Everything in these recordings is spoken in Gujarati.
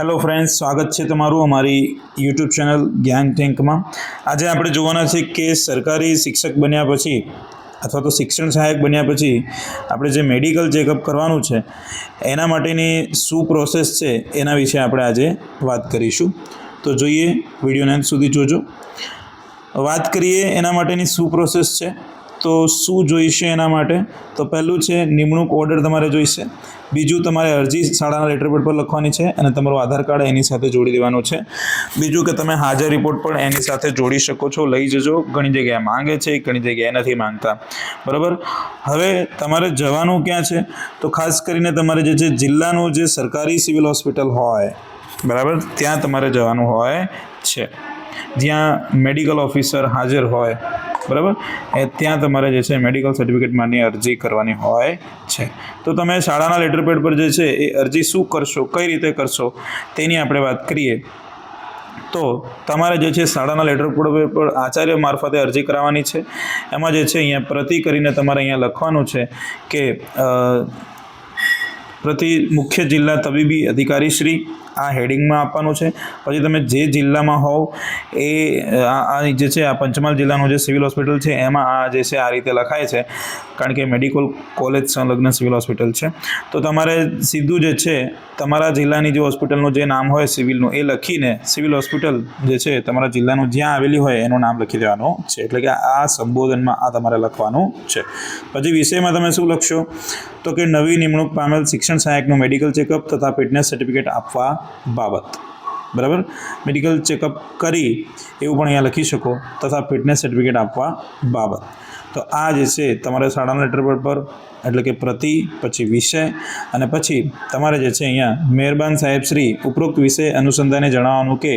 હેલો ફ્રેન્ડ્સ સ્વાગત છે તમારું અમારી યુટ્યુબ ચેનલ જ્ઞાન ટેન્કમાં આજે આપણે જોવાના છે કે સરકારી શિક્ષક બન્યા પછી અથવા તો શિક્ષણ સહાયક બન્યા પછી આપણે જે મેડિકલ ચેકઅપ કરવાનું છે, એના માટેની શું પ્રોસેસ છે, એના વિશે આપણે આજે વાત કરીશું. તો જોઈએ, વિડીયોને અંત સુધી જોજો. વાત કરીએ એના માટેની શું પ્રોસેસ છે તો શું જોઈશે એના માટે? તો પહેલું છે, નિમણૂક ઓર્ડર તમારે જોઈશે. બીજું તમારે અરજી શાળાના લેટરપેડ પર લખવાની છે અને તમારું આધાર કાર્ડ એની સાથે જોડી દેવાનું છે. બીજું કે તમે હાજર રિપોર્ટ પણ એની સાથે જોડી શકો છો, લઈ જજો. ઘણી જગ્યાએ માંગે છે, ઘણી જગ્યાએ નથી માંગતા. બરાબર? હવે તમારે જવાનું ક્યાં છે? તો ખાસ કરીને તમારે જે છે, જિલ્લાનું જે સરકારી સિવિલ હોસ્પિટલ હોય, બરાબર? ત્યાં તમારે જવાનું હોય છે. જ્યાં મેડિકલ ઓફિસર હાજર હોય બરાબર? એ ત્યાં તમારે જે છે મેડિકલ સર્ટિફિકેટ માટેની અરજી કરવાની હોય છે. તો તમે શાળાના લેટર પેડ પર જે છે એ અરજી શું કરશો, કઈ રીતે કરશો, તેની આપણે વાત કરીએ. તો તમારે જે છે શાળાના લેટર પર આચાર્ય મારફતે અરજી કરાવવાની છે. એમાં જે છે અહીંયા પ્રતિ કરીને તમારે અહીંયા લખવાનું છે કે પ્રતિ મુખ્ય જિલ્લા તબીબી અધિકારી શ્રી આ હેડિંગમાં આપવાનું છે. પછી તમે જે જિલ્લામાં હોવ, એ આ જે છે, આ પંચમહાલ જિલ્લાનું જે સિવિલ હોસ્પિટલ છે, એમાં આ જે છે, આ રીતે લખાય છે. કારણ કે મેડિકલ કોલેજ સંલગ્ન સિવિલ હોસ્પિટલ છે. તો તમારે સીધું જે છે, તમારા જિલ્લાની જે હોસ્પિટલનું જે નામ હોય સિવિલનું, એ લખીને સિવિલ હોસ્પિટલ જે છે, તમારા જિલ્લાનું જ્યાં આવેલી હોય, એનું નામ લખી દેવાનું છે. એટલે કે આ સંબોધનમાં આ તમારે લખવાનું છે. પછી વિષયમાં તમે શું લખશો? તો કે નવી નિમણૂક પામેલ શિક્ષણ સહાયકનું મેડિકલ ચેકઅપ તથા ફિટનેસ સર્ટિફિકેટ આપવા બાબત. બરાબર? મેડિકલ ચેકઅપ કરી એવું પણ અહીંયા લખી શકો તથા ફિટનેસ સર્ટિફિકેટ આપવા બાબત. તો આ જે છે, તમારે શાળાના લેટર પેડ પર, એટલે કે પ્રતિ, પછી વિષય, અને પછી તમારે જે છે અહીંયા મહેરબાન સાહેબ શ્રી ઉપરોક્ત વિષય અનુસંધાને જણાવવાનું કે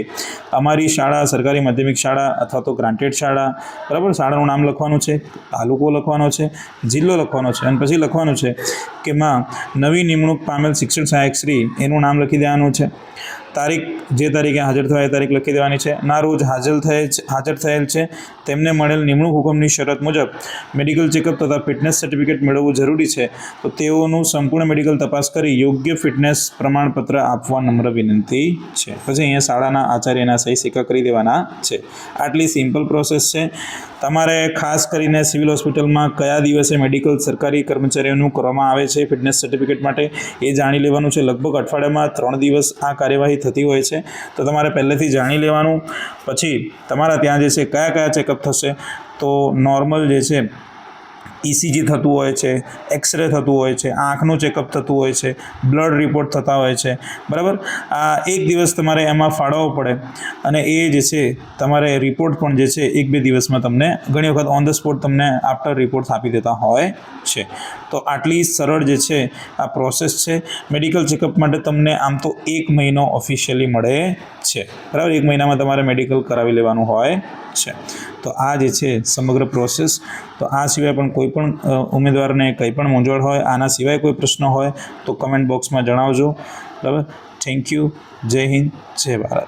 અમારી શાળા સરકારી માધ્યમિક શાળા અથવા તો ગ્રાન્ટેડ શાળા, બરાબર? શાળાનું નામ લખવાનું છે, તાલુકો લખવાનો છે, જિલ્લો લખવાનો છે, અને પછી લખવાનું છે કે માં નવી નિમણૂક પામેલ શિક્ષણ સહાયક શ્રી, એનું નામ લખી દેવાનું છે. તારીખ જે તારીખે હાજર થવા એ તારીખ લખી દેવાની છે. ના રોજ હાજર થયેલ હાજર થયેલ છે. તેમને મળેલ નિમણૂક હુકમની શરત મુજબ મેડિકલ ચેકઅપ તથા ફિટનેસ સર્ટિફિકેટ મેળવવું જરૂરી છે. તો તેઓનું સંપૂર્ણ મેડિકલ તપાસ કરી યોગ્ય ફિટનેસ પ્રમાણપત્ર આપવા નમ્ર વિનંતી છે. પછી અહીંયા શાળાના આચાર્યના સહી સિક્કા કરી દેવાના છે. આટલી સિમ્પલ પ્રોસેસ છે. તમારે ખાસ કરીને સિવિલ હોસ્પિટલમાં કયા દિવસે મેડિકલ સરકારી કર્મચારીઓનું કરવામાં આવે છે ફિટનેસ સર્ટિફિકેટ માટે એ જાણી લેવાનું છે. લગભગ અઠવાડિયામાં ત્રણ દિવસ આ કાર્યવાહી થતી હોય છે, તો તમારે પહેલેથી જાણી લેવાનું. પછી તમારા ત્યાં જે છે, કયા કયા ચેકઅપ થશે? તો નોર્મલ જે છે ઇસીજી થતું હોય છે એક્સરે થતું હોય છે, આંખનું ચેકઅપ થતું હોય છે બ્લડ રિપોર્ટ થતા હોય છે. બરાબર? આ એક દિવસ તમારે એમાં ફાળવવો પડે અને એ જે છે, તમારે રિપોર્ટ પણ જે છે, એક બે દિવસમાં તમને ઘણી વખત ઓન ધ સ્પોટ તમને આફ્ટર રિપોર્ટ આપી દેતા હોય છે. તો આટલી સરળ જે છે, આ પ્રોસેસ છે. મેડિકલ ચેકઅપ માટે તમને આમ તો એક મહિનો ઓફિશિયલી મળે છે. બરાબર? એક મહિનામાં તમારે મેડિકલ કરાવી લેવાનું હોય છે. તો આ જે છે, સમગ્ર પ્રોસેસ તો આ સિવાય પણ કોઈ પણ ઉમેદવારને કંઈ પણ મૂંઝવણ હોય, આના સિવાય કોઈ પ્રશ્ન હોય, તો કમેન્ટ બોક્સમાં જણાવજો. બરાબર? થેન્ક યુ જય હિન્દ. જય ભારત.